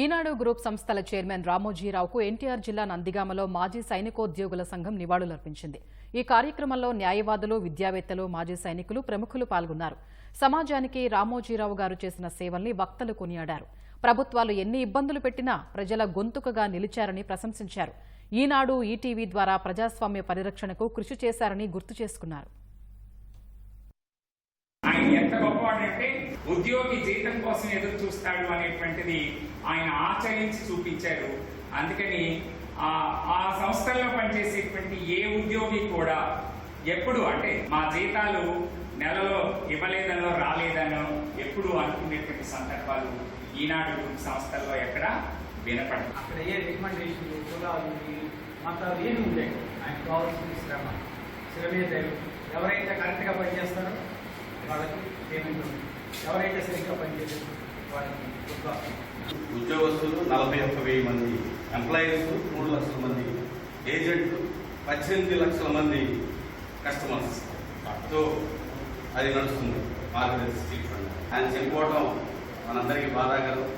ఈనాడు group సంస్థల chairman రామోజీరావుకు NTR జిల్లా నందిగామలో మాజీ సైనికోద్యోగుల సంఘం నివాళులర్పించింది. ఈ కార్యక్రమంలో న్యాయవాదులు విద్యావేత్తలు మాజీ సైనికులు ప్రముఖులు పాల్గొన్నారు. సమాజానికి రామోజీరావు గారు చేసిన సేవల్ని వక్తలు కొనియాడారు. ప్రభుత్వాలు ఎన్ని ఇబ్బందులు పెట్టినా ప్రజల గొంతుకగా నిలిచారని ప్రశంసించారు. ఈనాడు ఈటీవీ ద్వారా ప్రజాస్వామ్య పరిరక్షణకు కృషి చేశారని గుర్తు చేసుకున్నారు. ఉద్యోగి జీతం కోసం ఎదురు చూస్తాడు అనేటువంటిది ఆయన ఆచరించి చూపించారు. అందుకని ఆ ఆ సంస్థల్లో పనిచేసేటువంటి ఏ ఉద్యోగి కూడా ఎప్పుడు అంటే మా జీతాలు నెలలో ఇవ్వలేదనో రాలేదనో ఎప్పుడు అనుకునేటువంటి సందర్భాలు ఈనాడు సంస్థల్లో ఎక్కడ వినపడదు అక్కడ ఏ రికమెండేషన్ కులాలు ఈ ఏమి ఉండేవి ఆయన కావాల్సిన శ్రమ శ్రమే దైవం ఎవరైతే కరెక్ట్గా పనిచేస్తారో వాళ్ళకి పేమెంట్ ఉంటుంది. ఎవరైతే సరిగ్గా పనిచేస్తారో వాళ్ళకి ఉద్యోగస్తులు నలభై ఒక్క వెయ్యి మంది ఎంప్లాయీస్ మూడు లక్షల మంది ఏజెంట్లు పద్దెనిమిది లక్షల మంది కస్టమర్స్తో అది నడుస్తుంది. మార్గదర్శి స్టీల్ ఫండ్ ఆయన చనిపోవడం మనందరికీ బాధాకరం.